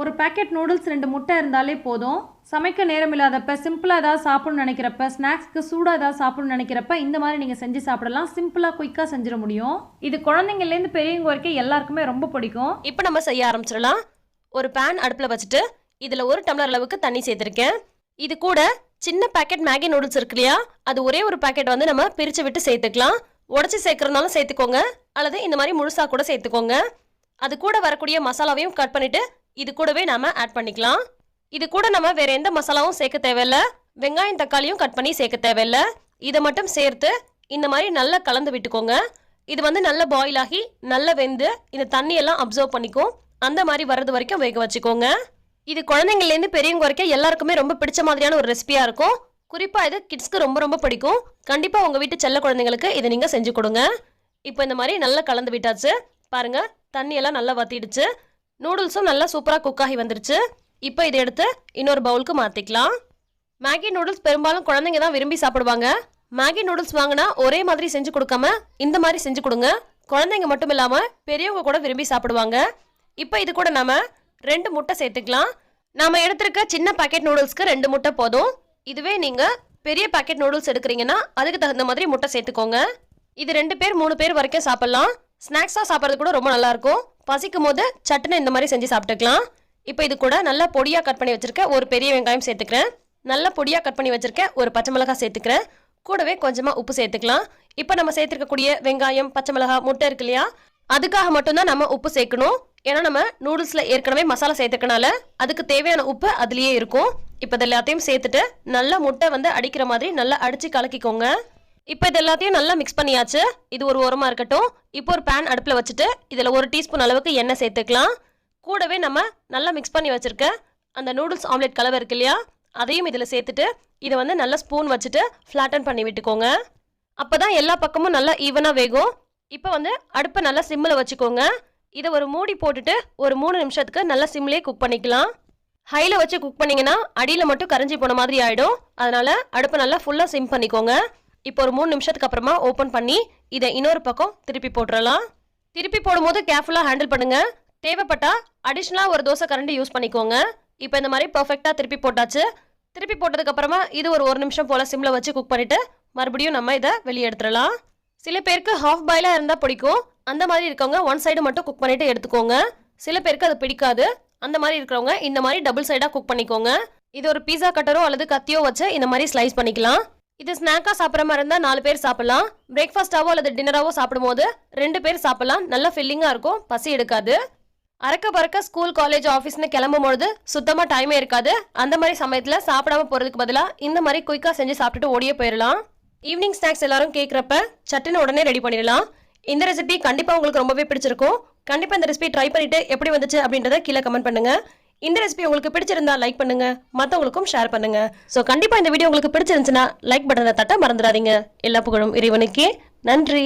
ஒரு packet noodles ரெண்டு முட்டை இருந்தாலே போதும். சமைக்க நேரம் இல்லாதப்ப சிம்பிளாக ஏதாவது சாப்பிடணும்னு நினைக்கிறப்ப ஸ்நாக்ஸ்க்கு சூடாக ஏதாவது சாப்பிடணும்னு நினைக்கிறப்ப இந்த மாதிரி நீங்கள் செஞ்சு சாப்பிடலாம். சிம்பிளாக குயிக்காக செஞ்சிட முடியும். இது குழந்தைங்கள்லேருந்து பெரியவங்க வரைக்கும் எல்லாருக்குமே ரொம்ப பிடிக்கும். இப்போ நம்ம செய்ய ஆரம்பிச்சிடலாம். ஒரு பேன் அடுப்பில் வச்சுட்டு இதில் ஒரு டம்ளர் அளவுக்கு தண்ணி சேர்த்துருக்கேன். இது கூட சின்ன பேக்கெட் மேகி நூடுல்ஸ் இருக்கு இல்லையா? அது ஒரே ஒரு பேக்கெட் வந்து நம்ம பிரித்து விட்டு சேர்த்துக்கலாம். உடச்சி சேர்க்கறதுனாலும் சேர்த்துக்கோங்க. அல்லது இந்த மாதிரி முழுசாக கூட சேர்த்துக்கோங்க. அது கூட வரக்கூடிய மசாலாவையும் கட் பண்ணிவிட்டு இது கூடவே நாம ஆட் பண்ணிக்கலாம். இது கூட நம்ம வேற எந்த மசாலாவும் சேர்க்க தேவையில்ல. வெங்காயம் தக்காளியும் கட் பண்ணி சேர்க்க தேவையில்ல. இதை மட்டும் சேர்த்து இந்த மாதிரி நல்லா கலந்து விட்டுக்கோங்க. இது வந்து நல்லா பாயில் ஆகி நல்லா வெந்து இந்த தண்ணியெல்லாம் அப்சர்வ் பண்ணிக்கும். அந்த மாதிரி வர்றது வரைக்கும் வேக வச்சுக்கோங்க. இது குழந்தைங்கள்லேருந்து பெரியவங்க வரைக்கும் எல்லாருக்குமே ரொம்ப பிடிச்ச மாதிரியான ஒரு ரெசிபியாக இருக்கும். குறிப்பாக இது கிட்ஸ்க்கு ரொம்ப ரொம்ப பிடிக்கும். கண்டிப்பாக உங்கள் வீட்டு செல்ல குழந்தைங்களுக்கு இதை நீங்கள் செஞ்சு கொடுங்க. இப்போ இந்த மாதிரி நல்லா கலந்து விட்டாச்சு. பாருங்கள் தண்ணியெல்லாம் நல்லா வத்திடுச்சு. நூடுல்ஸும் நல்லா சூப்பராக குக் ஆகி வந்துருச்சு. இப்போ இதை எடுத்து இன்னொரு பவுலுக்கு மாற்றிக்கலாம் மேகி நூடுல்ஸ் பெரும்பாலும் குழந்தைங்க தான் விரும்பி சாப்பிடுவாங்க. மேகி நூடுல்ஸ் வாங்கினா ஒரே மாதிரி செஞ்சு கொடுக்காம இந்த மாதிரி செஞ்சு கொடுங்க. குழந்தைங்க மட்டும் இல்லாமல் பெரியவங்க கூட விரும்பி சாப்பிடுவாங்க. இப்போ இது கூட நம்ம ரெண்டு முட்டை சேர்த்துக்கலாம். நாம் எடுத்திருக்க சின்ன பாக்கெட் நூடுல்ஸ்க்கு ரெண்டு முட்டை போதும். இதுவே நீங்கள் பெரிய பாக்கெட் நூடுல்ஸ் எடுக்கிறீங்கன்னா அதுக்கு தகுந்த மாதிரி முட்டை சேர்த்துக்கோங்க. இது ரெண்டு பேர் மூணு பேர் வரைக்கும் சாப்பிட்லாம். ஸ்நாக்ஸாக சாப்பிட்றது கூட ரொம்ப நல்லாயிருக்கும் பசிக்கும் போது சட்டுன்னு இந்த மாதிரி செஞ்சு சாப்பிட்டுக்கலாம். இப்போ இது கூட நல்லா பொடியாக கட் பண்ணி வச்சுருக்கேன் ஒரு பெரிய வெங்காயம் சேர்த்துக்கிறேன். நல்லா பொடியாக கட் பண்ணி வச்சுருக்கேன் ஒரு பச்சை மிளகாய் சேர்த்துக்கிறேன். கூடவே கொஞ்சமாக உப்பு சேர்த்துக்கலாம். இப்போ நம்ம சேர்த்துருக்கக்கூடிய வெங்காயம் பச்சை மிளகாய் முட்டை இருக்கு இல்லையா? அதுக்காக மட்டும்தான் நம்ம உப்பு சேர்க்கணும். ஏன்னா நம்ம நூடுல்ஸில் ஏற்கனவே மசாலா சேர்த்துக்கனால அதுக்கு தேவையான உப்பு அதுலேயே இருக்கும். இப்போ இது எல்லாத்தையும் சேர்த்துட்டு நல்லா முட்டை வந்து அடிக்கிற மாதிரி நல்லா அடித்து கலக்கிக்கோங்க. இப்போ இது எல்லாத்தையும் நல்லா மிக்ஸ் பண்ணியாச்சு. இது ஒரு உரமாக இருக்கட்டும். இப்போ ஒரு பேன் அடுப்பில் வச்சுட்டு இதில் ஒரு டீஸ்பூன் அளவுக்கு எண்ணெய் சேர்த்துக்கலாம். கூடவே நம்ம நல்லா மிக்ஸ் பண்ணி வச்சுருக்க அந்த நூடுல்ஸ் ஆம்லெட் கலவை இருக்கு இல்லையா? அதையும் இதில் சேர்த்துட்டு இதை வந்து நல்லா ஸ்பூன் வச்சுட்டு ஃப்ளாட்டன் பண்ணி விட்டுக்கோங்க. அப்போ தான் எல்லா பக்கமும் நல்லா ஈவனாக வேகும். இப்போ வந்து அடுப்பை நல்லா சிம்மில் வச்சுக்கோங்க. இதை ஒரு மூடி போட்டுட்டு ஒரு மூணு நிமிஷத்துக்கு நல்லா சிம்லேயே குக் பண்ணிக்கலாம். ஹையில் வச்சு குக் பண்ணிங்கன்னா அடியில் மட்டும் கரைஞ்சி போன மாதிரி ஆகிடும் அதனால் அடுப்பை நல்லா ஃபுல்லாக சிம் பண்ணிக்கோங்க. இப்போ ஒரு மூணு நிமிஷத்துக்கு அப்புறமா ஓப்பன் பண்ணி இதை இன்னொரு பக்கம் திருப்பி போட்டுறலாம். திருப்பி போடும்போது கேர்ஃபுல்லாக ஹேண்டில் பண்ணுங்க. தேவைப்பட்டால் அடிஷ்னலாக ஒரு தோசை கரண்டி யூஸ் பண்ணிக்கோங்க. இப்போ இந்த மாதிரி பர்ஃபெக்டாக திருப்பி போட்டாச்சு. திருப்பி போட்டதுக்கப்புறமா இது ஒரு ஒரு நிமிஷம் போல் சிம்மில் வச்சு குக் பண்ணிவிட்டு மறுபடியும் நம்ம இதை வெளியே எடுத்துடலாம். சில பேருக்கு ஹாஃப் பாயிலாக இருந்தால் பிடிக்கும். அந்த மாதிரி இருக்கவங்க ஒன் சைடு மட்டும் குக் பண்ணிவிட்டு எடுத்துக்கோங்க. சில பேருக்கு அது பிடிக்காது. அந்த மாதிரி இருக்கிறவங்க இந்த மாதிரி டபுள் சைடாக குக் பண்ணிக்கோங்க. இது ஒரு பீஸா கட்டரோ அல்லது கத்தியோ வச்சு இந்த மாதிரி ஸ்லைஸ் பண்ணிக்கலாம். இது ஸ்நாக்காக சாப்பிட்ற மாதிரி இருந்தால் நாலு பேர் சாப்பிடலாம். பிரேக்ஃபாஸ்ட்டாவோ அல்லது டின்னராகவோ சாப்பிடும்போது ரெண்டு பேர் சாப்பிடலாம். நல்லா ஃபில்லிங்காக இருக்கும். பசி எடுக்காது. அறக்க பறக்க ஸ்கூல் காலேஜ் ஆஃபீஸ்னு கிளம்பும் பொழுது சுத்தமாக டைமே இருக்காது. அந்த மாதிரி சமயத்தில் சாப்பிடாம போகிறதுக்கு பதிலாக இந்த மாதிரி குயிக்காக செஞ்சு சாப்பிட்டுட்டு ஓடியே போயிடலாம் ஈவினிங் ஸ்நாக்ஸ் எல்லாரும் கேட்குறப்ப சட்டுன்னு உடனே ரெடி பண்ணிடலாம். இந்த ரெசிபி கண்டிப்பாக உங்களுக்கு ரொம்பவே பிடிச்சிருக்கும். கண்டிப்பாக இந்த ரெசிபி ட்ரை பண்ணிட்டு எப்படி வந்துச்சு அப்படின்றத கீழே கமெண்ட் பண்ணுங்கள் இந்த ரெசிபி உங்களுக்கு பிடிச்சிருந்தா லைக் பண்ணுங்க மற்றவங்களுக்கும் ஷேர் பண்ணுங்க. ஸோ கண்டிப்பாக இந்த வீடியோ உங்களுக்கு பிடிச்சிருந்துச்சுன்னா லைக் பட்டனை தட்ட மறந்துடாதீங்க. எல்லா புகழும் இறைவனுக்கே. நன்றி.